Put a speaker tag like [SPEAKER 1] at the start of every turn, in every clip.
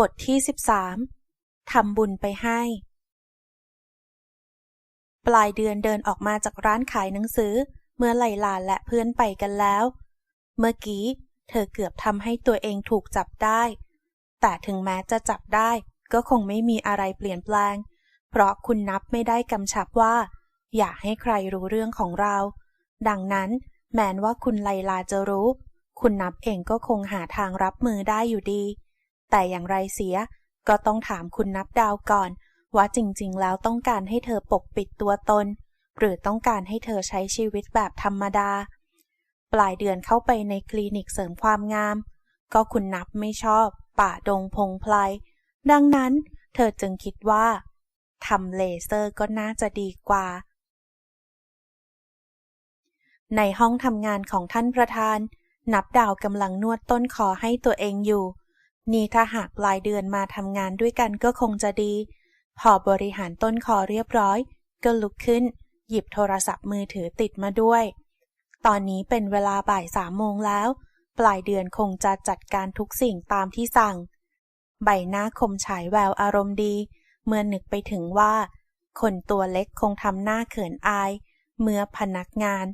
[SPEAKER 1] บทที่13ทำบุญไปให้ ปลายเดือนเดินออกมาจากร้านขายหนังสือ เมื่อไลลาและเพื่อนไปกันแล้ว เมื่อกี้เธอเกือบทำให้ตัวเองถูกจับได้ แต่ถึงแม้จะจับได้ก็คงไม่มีอะไรเปลี่ยนแปลง เพราะคุณนับไม่ได้กำชับว่า อย่าให้ใครรู้เรื่องของเรา ดังนั้นแม้นว่าคุณไลลาจะรู้ คุณนับเองก็คงหาทางรับมือได้อยู่ดี แต่อย่างไรเสีย ก็ต้องถามคุณนับดาวก่อน ว่าจริงๆ แล้วต้องการให้เธอปกปิดตัวตน หรือต้องการให้เธอใช้ชีวิตแบบธรรมดา ปลายเดือนเข้าไปในคลินิกเสริมความงาม ก็คุณนับไม่ชอบ ป่าดงพงไพลดังนั้น เธอจึงคิดว่าทำเลเซอร์ก็น่าจะดีกว่า ในห้องทำงานของท่านประธาน นับดาวกำลังนวดต้นคอให้ตัวเองอยู่ นี่ถ้าหากปลายเดือนมาทำงานด้วยกันก็คงจะดี พอบริหารต้นคอเรียบร้อย ก็ลุกขึ้น หยิบโทรศัพท์มือถือติดมาด้วย ตอนนี้เป็นเวลาบ่ายสามโมงแล้ว ปลายเดือนคงจะจัดการทุกสิ่งตามที่สั่ง ใบหน้าคมฉายแววอารมณ์ดี เมื่อนึกไปถึงว่า คนตัวเล็กคงทำหน้าเขินอาย เมื่อพนักงาน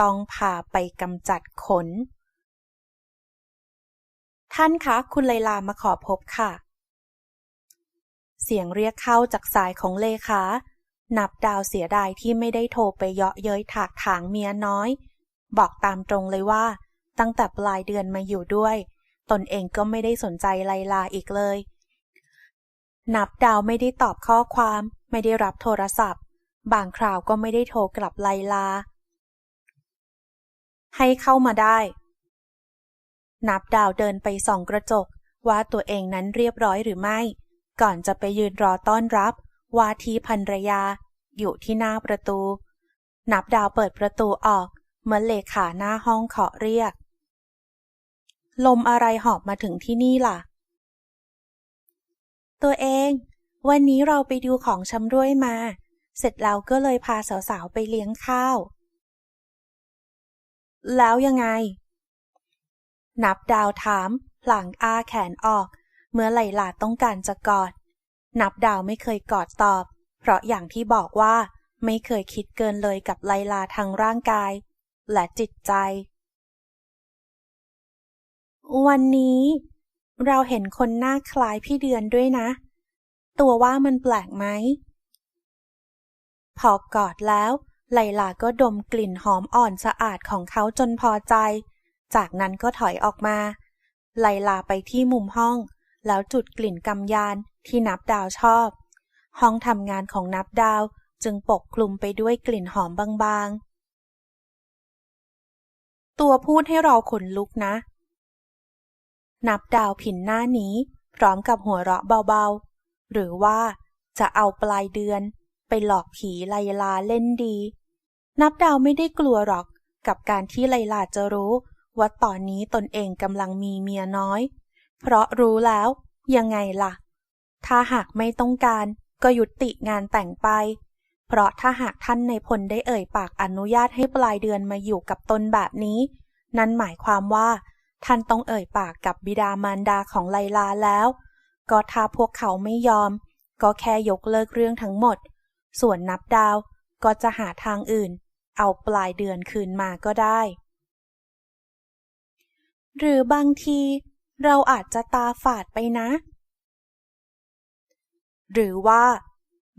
[SPEAKER 1] ต้องพาไปกำจัดขน ท่านคะคุณไลลามาขอพบค่ะ เสียงเรียกเข้าจากสายของเลขา นับดาวเสียดายที่ไม่ได้โทรไปเยาะเย้ยถากถางเมียน้อย บอกตามตรงเลยว่า ตั้งแต่ปลายเดือนมาอยู่ด้วย ตนเองก็ไม่ได้สนใจไลลาอีกเลย นับดาวไม่ได้ตอบข้อความ ไม่ได้รับโทรศัพท์ บางคราวก็ไม่ได้โทรกลับไลลาให้เข้ามาได้ นับดาวเดินไปส่องกระจก ว่าตัวเองนั้นเรียบร้อยหรือไม่ ก่อนจะไปยืนรอต้อนรับ วาที่ภรรยา อยู่ที่หน้าประตู นับดาวเปิดประตูออก เมื่อเลขาหน้าห้องเคาะเรียก ลมอะไรหอบมาถึงที่นี่ล่ะ ตัวเอง วันนี้เราไปดูของชำร่วยมา เสร็จแล้วก็เลยพาสาวๆไปเลี้ยงข้าว แล้วยังไง นับดาวถามพลางอ้าแขนออก เมื่อไหลลาต้องการจะกอด นับดาวไม่เคยกอดตอบ เพราะอย่างที่บอกว่า ไม่เคยคิดเกินเลยกับไลลาทางร่างกาย และจิตใจ วันนี้ เราเห็นคนหน้าคล้ายพี่เดือนด้วยนะ ตัวว่ามันแปลกไหมพอกอดแล้ว ไลลาก็ดมกลิ่นหอมอ่อนสะอาดของเขาจนพอใจ จากนั้นก็ถอยออกมา ไลลาไปที่มุมห้อง แล้วจุดกลิ่นกำยานที่นับดาวชอบ ห้องทำงานของนับดาวจึงปกคลุมไปด้วยกลิ่นหอมบางๆ ตัวพูดให้เราขนลุกนะ นับดาวผินหน้านี้ พร้อมกับหัวเราะเบาๆ หรือว่าจะเอาปลายเดือน ไปหลอกผีไลลาเล่นดี นับดาวไม่ได้กลัวหรอกกับการที่ไลลาจะรู้ ว่าตอนนี้ตนเองกำลังมีเมียน้อย เพราะรู้แล้ว ยังไงล่ะ ถ้าหากไม่ต้องการก็ยุติงานแต่งไป เพราะถ้าหากท่านในพลได้เอ่ยปากอนุญาตให้ปลายเดือนมาอยู่กับตนแบบนี้ นั่นหมายความว่า ท่านต้องเอ่ยปากกับบิดามารดาของไลลาแล้ว ก็ถ้าพวกเขาไม่ยอม ก็แค่ยกเลิกเรื่องทั้งหมด ส่วนนับดาวก็จะหาทางอื่น เอาปลายเดือนคืนมาก็ได้ หรือบางทีเราอาจจะตาฝาดไปนะ หรือว่า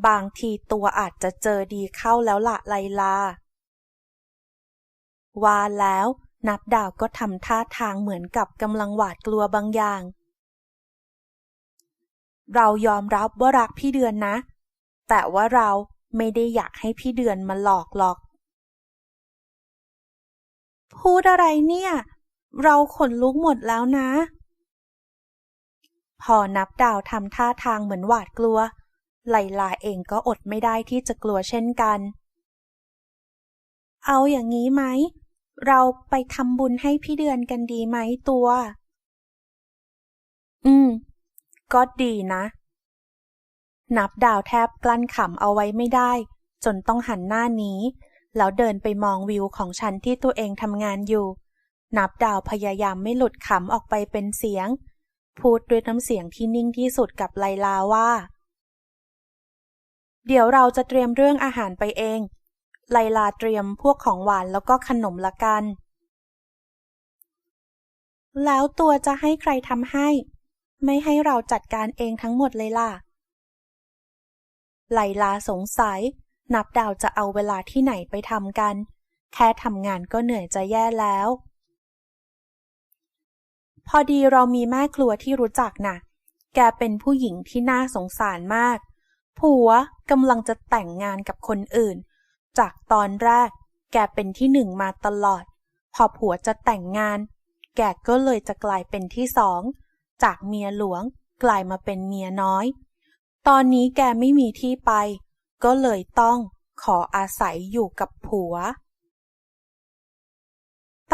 [SPEAKER 1] บางทีตัวอาจจะเจอดีเข้าแล้วละไลลา ว่าแล้วนับดาวก็ทำท่าทางเหมือนกับกำลังหวาดกลัวบางอย่าง เรายอมรับว่ารักพี่เดือนนะ แต่ว่าเราไม่ได้อยากให้พี่เดือนมาหลอกหรอก พูดอะไรเนี่ย เราขนลุกหมดแล้วนะ พอนับดาวทำท่าทางเหมือนหวาดกลัว ไลลาเองก็อดไม่ได้ที่จะกลัวเช่นกัน เอาอย่างนี้ไหม เราไปทำบุญให้พี่เดือนกันดีไหมตัว อืม ก็ดีนะ นับดาวแทบกลั้นขำเอาไว้ไม่ได้ จนต้องหันหน้านี้ แล้วเดินไปมองวิวของฉันที่ตัวเองทำงานอยู่ นับดาวพยายามไม่หลุดขำออกไปเป็นเสียง พูดด้วยน้ำเสียงที่นิ่งที่สุดกับไลลาว่า เดี๋ยวเราจะเตรียมเรื่องอาหารไปเอง ไลลาเตรียมพวกของหวานแล้วก็ขนมละกัน แล้วตัวจะให้ใครทำให้ ไม่ให้เราจัดการเองทั้งหมดเลยล่ะ ไลลาสงสัย นับดาวจะเอาเวลาที่ไหนไปทำกัน แค่ทำงานก็เหนื่อยจะแย่แล้ว พอดีเรามีแม่ครัวที่รู้จักนะ่ะ แกเป็นผู้หญิงที่น่าสงสารมาก ผัวกำลังจะแต่งงานกับคนอื่น จากตอนแรก แกเป็นที่หนึ่งมาตลอด พอผัวจะแต่งงาน แกก็เลยจะกลายเป็นที่สอง จากเมียหลวงกลายมาเป็นเมียน้อย ตอนนี้แกไม่มีที่ไป ก็เลยต้องขออาศัยอยู่กับผัว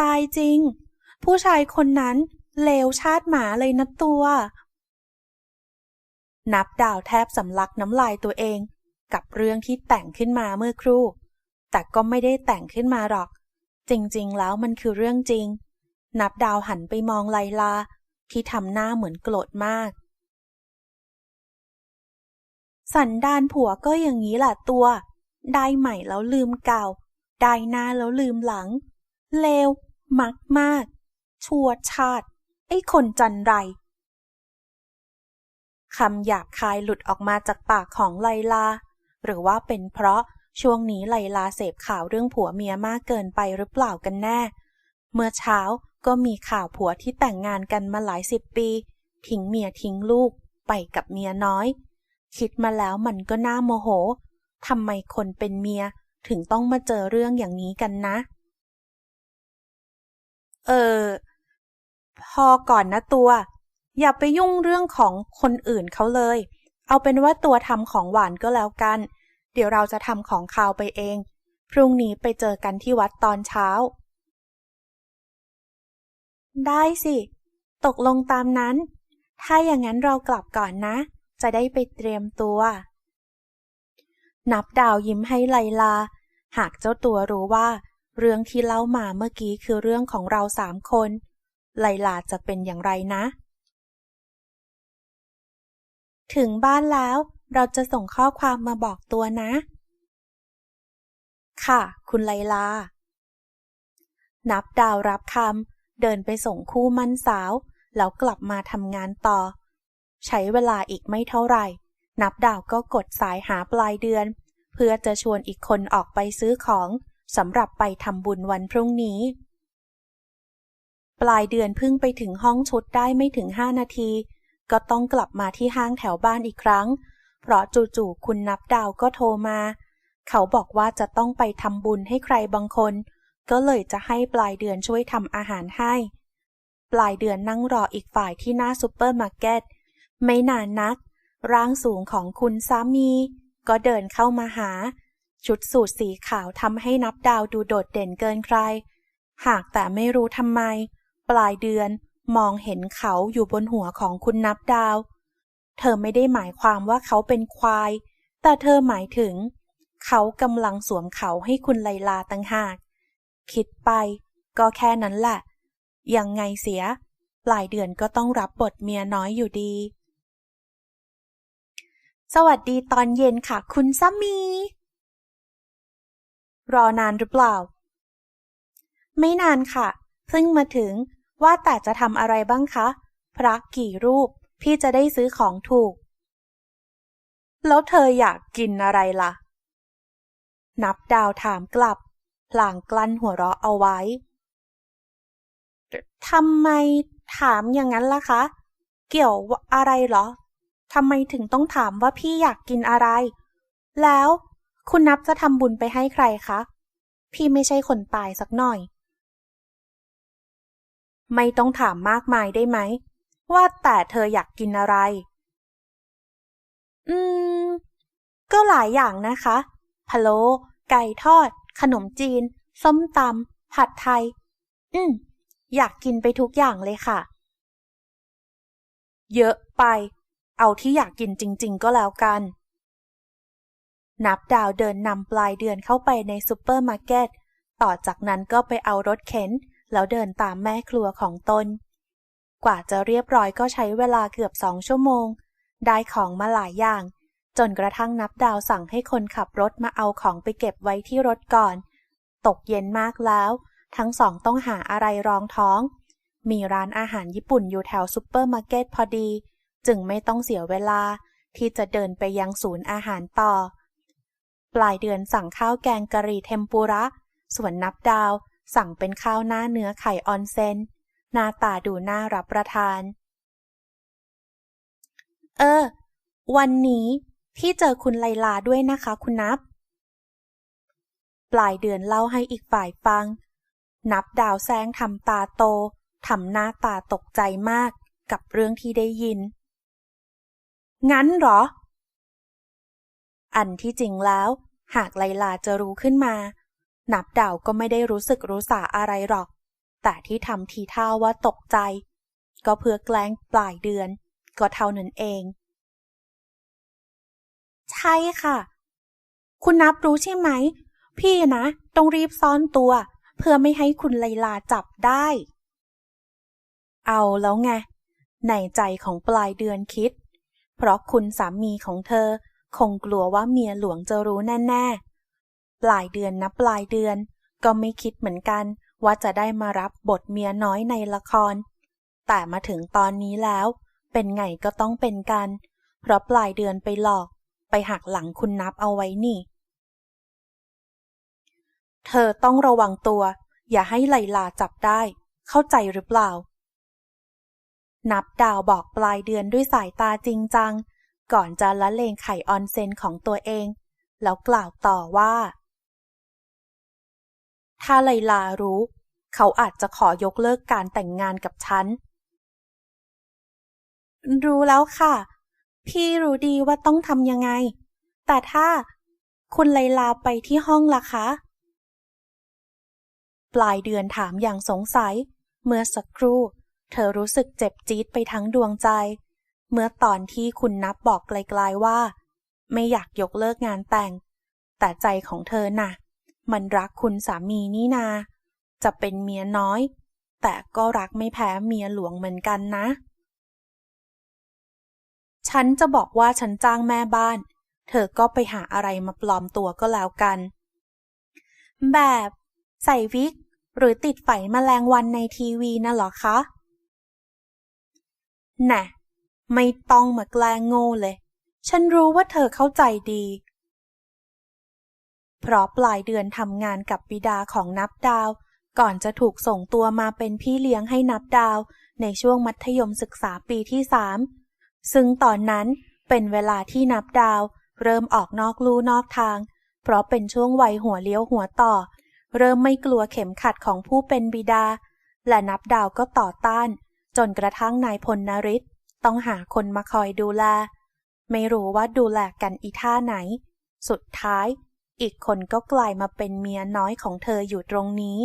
[SPEAKER 1] ตายจริง ผู้ชายคนนั้น เลวชาติหมาเลยนะตัว นับดาวแทบสำลักน้ำลายตัวเอง กับเรื่องที่แต่งขึ้นมาเมื่อครู่ แต่ก็ไม่ได้แต่งขึ้นมาหรอก จริงๆ แล้วมันคือเรื่องจริง นับดาวหันไปมองไลลา ที่ทำหน้าเหมือนโกรธมาก สันดานผัวก็อย่างนี้แหละตัว ได้ใหม่แล้วลืมเก่า ได้หน้าแล้วลืมหลัง เลว มักมาก ชั่วชาติ ไอ้คนจันไรคำหยาบคายหลุดออกมาจากปากของไลลา หรือว่าเป็นเพราะช่วงนี้ไลลาเสพข่าวเรื่องผัวเมียมากเกินไปหรือเปล่ากันแน่ เมื่อเช้าก็มีข่าวผัวที่แต่งงานกันมาหลายสิบปี ทิ้งเมียทิ้งลูกไปกับเมียน้อย คิดมาแล้วมันก็น่าโมโหทำไมคนเป็นเมียถึงต้องมาเจอเรื่องอย่างนี้กันนะ เออ พอก่อนนะตัว อย่าไปยุ่งเรื่องของคนอื่นเขาเลย เอาเป็นว่าตัวทำของหวานก็แล้วกัน เดี๋ยวเราจะทำของคาวไปเอง พรุ่งนี้ไปเจอกันที่วัดตอนเช้า ได้สิ ตกลงตามนั้น ถ้าอย่างนั้นเรากลับก่อนนะ จะได้ไปเตรียมตัว นับดาวยิ้มให้ไลลา หากเจ้าตัวรู้ว่า เรื่องที่เล่ามาเมื่อกี้คือเรื่องของเราสามคน ไลลาจะเป็นอย่างไรนะ ถึงบ้านแล้วเราจะส่งข้อความมาบอกตัวนะ ค่ะ คุณไลลา นับดาวรับคำเดินไปส่งคู่มั่นสาว แล้วกลับมาทำงานต่อ ใช้เวลาอีกไม่เท่าไหร่ นับดาวก็กดสายหาปลายเดือน เพื่อจะชวนอีกคนออกไปซื้อของสำหรับไปทำบุญวันพรุ่งนี้ ปลายเดือนเพิ่งไปถึงห้องชุดได้ไม่ถึงห้านาที ก็ต้องกลับมาที่ห้างแถวบ้านอีกครั้ง เพราะจู่ๆคุณนับดาวก็โทรมา เขาบอกว่าจะต้องไปทำบุญให้ใครบางคน ก็เลยจะให้ปลายเดือนช่วยทำอาหารให้ ปลายเดือนนั่งรออีกฝ่ายที่หน้าซูเปอร์มาร์เก็ต ไม่นานนัก ร่างสูงของคุณสามี ก็เดินเข้ามาหา ชุดสูทสีขาวทำให้นับดาวดูโดดเด่นเกินใคร หากแต่ไม่รู้ทำไม ปลายเดือนมองเห็นเขาอยู่บนหัวของคุณนับดาว เธอไม่ได้หมายความว่าเขาเป็นควาย แต่เธอหมายถึง เขากำลังสวมเขาให้คุณไลลาตั้งหาก คิดไปก็แค่นั้นแหละ ยังไงเสีย ปลายเดือนก็ต้องรับบทเมียน้อยอยู่ดี สวัสดีตอนเย็นค่ะ คุณสามี รอนานหรือเปล่า ไม่นานค่ะ เพิ่งมาถึง ว่าแต่จะทำอะไรบ้างคะ พระกี่รูป พี่จะได้ซื้อของถูก แล้วเธออยากกินอะไรล่ะ นับดาวถามกลับ พลางกลั้นหัวเราะเอาไว้ ทำไมถามอย่างนั้นล่ะคะ เกี่ยวอะไรเหรอ ทำไมถึงต้องถามว่าพี่อยากกินอะไร แล้วคุณนับจะทำบุญไปให้ใครคะ พี่ไม่ใช่คนตายสักหน่อย ไม่ต้องถามมากมายได้ไหม ว่าแต่เธออยากกินอะไร อืม ก็หลายอย่างนะคะพะโล้ไก่ทอด ขนมจีน ส้มตำผัดไทย อืม อยากกินไปทุกอย่างเลยค่ะ เยอะไป เอาที่อยากกินจริง ๆ ก็แล้วกัน นับดาวเดินนำปลายเดือนเข้าไปในซูเปอร์มาร์เก็ต ต่อจากนั้นก็ไปเอารถเข็น แล้วเดินตามแม่ครัวของตน กว่าจะเรียบร้อยก็ใช้เวลาเกือบสองชั่วโมง ได้ของมาหลายอย่าง จนกระทั่งนับดาวสั่งให้คนขับรถมาเอาของไปเก็บไว้ที่รถก่อน ตกเย็นมากแล้ว ทั้งสองต้องหาอะไรรองท้อง มีร้านอาหารญี่ปุ่นอยู่แถวซุปเปอร์มาร์เก็ตพอดี จึงไม่ต้องเสียเวลาที่จะเดินไปยังศูนย์อาหารต่อ ปลายเดือนสั่งข้าวแกงกะหรี่เทมปุระ ส่วนนับดาว สั่งเป็นข้าวหน้าเนื้อไข่ออนเซนหน้าตาดูน่ารับประทาน เออ วันนี้พี่เจอคุณไลลาด้วยนะคะคุณนับ ปลายเดือนเล่าให้อีกฝ่ายฟัง นับดาวแซงทำตาโตทำหน้าตาตกใจมากกับเรื่องที่ได้ยิน งั้นเหรอ อันที่จริงแล้ว หากไลลาจะรู้ขึ้นมา นับดาวก็ไม่ได้รู้สึกรู้สาอะไรหรอก แต่ที่ทำทีท่าว่าตกใจ ก็เพื่อแกล้งปลายเดือน ก็เท่านั้นเอง ใช่ค่ะ คุณนับรู้ใช่ไหม พี่นะ ต้องรีบซ่อนตัว เพื่อไม่ให้คุณไลลาจับได้ เอาแล้วไง ในใจของปลายเดือนคิด เพราะคุณสามีของเธอคงกลัวว่าเมียหลวงจะรู้แน่ๆ ปลายเดือนนะปลายเดือน ก็ไม่คิดเหมือนกัน ว่าจะได้มารับบทเมียน้อยในละคร แต่มาถึงตอนนี้แล้ว เป็นไงก็ต้องเป็นกัน เพราะปลายเดือนไปหลอก ไปหักหลังคุณนับเอาไว้นี่ เธอต้องระวังตัว อย่าให้ไลลาจับได้ เข้าใจหรือเปล่า นับดาวบอกปลายเดือนด้วยสายตาจริงจัง ก่อนจะละเลงไข่ออนเซนของตัวเองแล้วกล่าวต่อว่า ถ้าไลลารู้ เขาอาจจะขอยกเลิกการแต่งงานกับฉัน รู้แล้วค่ะ พี่รู้ดีว่าต้องทำยังไง แต่ถ้าคุณไลลาไปที่ห้องล่ะคะ ปลายเดือนถามอย่างสงสัย เมื่อสักครู่ เธอรู้สึกเจ็บจี๊ดไปทั้งดวงใจ เมื่อตอนที่คุณนับบอกไกลๆว่า ไม่อยากยกเลิกงานแต่ง แต่ใจของเธอน่ะ มันรักคุณสามีนี่นา จะเป็นเมียน้อย แต่ก็รักไม่แพ้เมียหลวงเหมือนกันนะ ฉันจะบอกว่าฉันจ้างแม่บ้าน เธอก็ไปหาอะไรมาปลอมตัวก็แล้วกัน แบบใส่วิก หรือติดไฟมแมลงวันในทีวีน่ะหรอคะน่ะ ไม่ต้องมาแกล้งโง่เลย ฉันรู้ว่าเธอเข้าใจดี เพราะปลายเดือนทำงานกับบิดาของนับดาว ก่อนจะถูกส่งตัวมาเป็นพี่เลี้ยงให้นับดาว ในช่วงมัธยมศึกษาปีที่สามซึ่งตอนนั้นเป็นเวลาที่นับดาว เริ่มออกนอกลู่นอกทาง เพราะเป็นช่วงวัยหัวเลี้ยวหัวต่อ เริ่มไม่กลัวเข็มขัดของผู้เป็นบิดา และนับดาวก็ต่อต้าน จนกระทั่งนายพลนริศต้องหาคนมาคอยดูแล ไม่รู้ว่าดูแลกันอีท่าไหน สุดท้าย อีกคนก็กลายมาเป็นเมียน้อยของเธออยู่ตรงนี้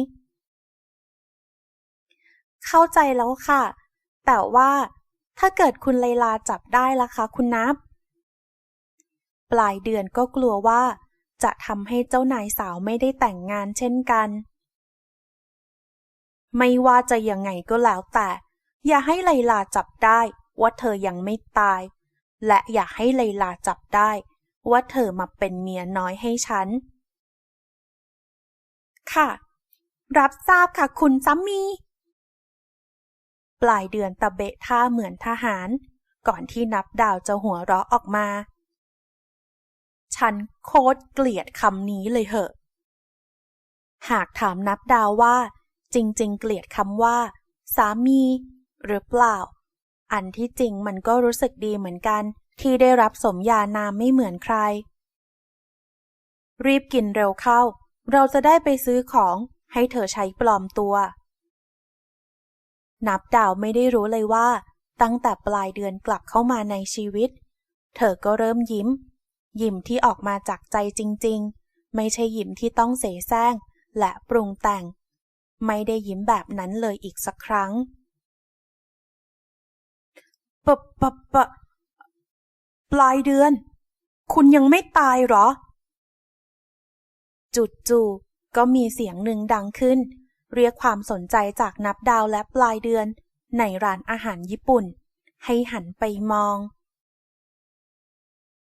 [SPEAKER 1] เข้าใจแล้วค่ะ แต่ว่าถ้าเกิดคุณไลลาจับได้ล่ะคะคุณนับ ปลายเดือนก็กลัวว่า จะทำให้เจ้านายสาวไม่ได้แต่งงานเช่นกัน ไม่ว่าจะยังไงก็แล้วแต่ อย่าให้ไลลาจับได้ว่าเธอยังไม่ตาย และอย่าให้ไลลาจับได้ ว่าเธอมาเป็นเมียน้อยให้ฉัน ค่ะ รับทราบค่ะคุณสามี ปลายเดือนตะเบะท่าเหมือนทหาร ก่อนที่นับดาวจะหัวเราะออกมา ฉันโคตรเกลียดคำนี้เลยเหอะ หากถามนับดาวว่า จริง ๆ เกลียดคำว่า สามี หรือเปล่า อันที่จริงมันก็รู้สึกดีเหมือนกัน ที่ได้รับสมญานามไม่เหมือนใคร รีบกินเร็วเข้า เราจะได้ไปซื้อของให้เธอใช้ปลอมตัว นับดาวไม่ได้รู้เลยว่า ตั้งแต่ปลายเดือนกลับเข้ามาในชีวิต เธอก็เริ่มยิ้ม ยิ้มที่ออกมาจากใจจริง ๆ ไม่ใช่ยิ้มที่ต้องเสแสร้งและปรุงแต่ง ไม่ได้ยิ้มแบบนั้นเลยอีกสักครั้งปะปะปะ ปลายเดือน คุณยังไม่ตายหรอ จุดจูก็มีเสียงหนึ่งดังขึ้น เรียกความสนใจจากนับดาวและปลายเดือน ในร้านอาหารญี่ปุ่น ให้หันไปมอง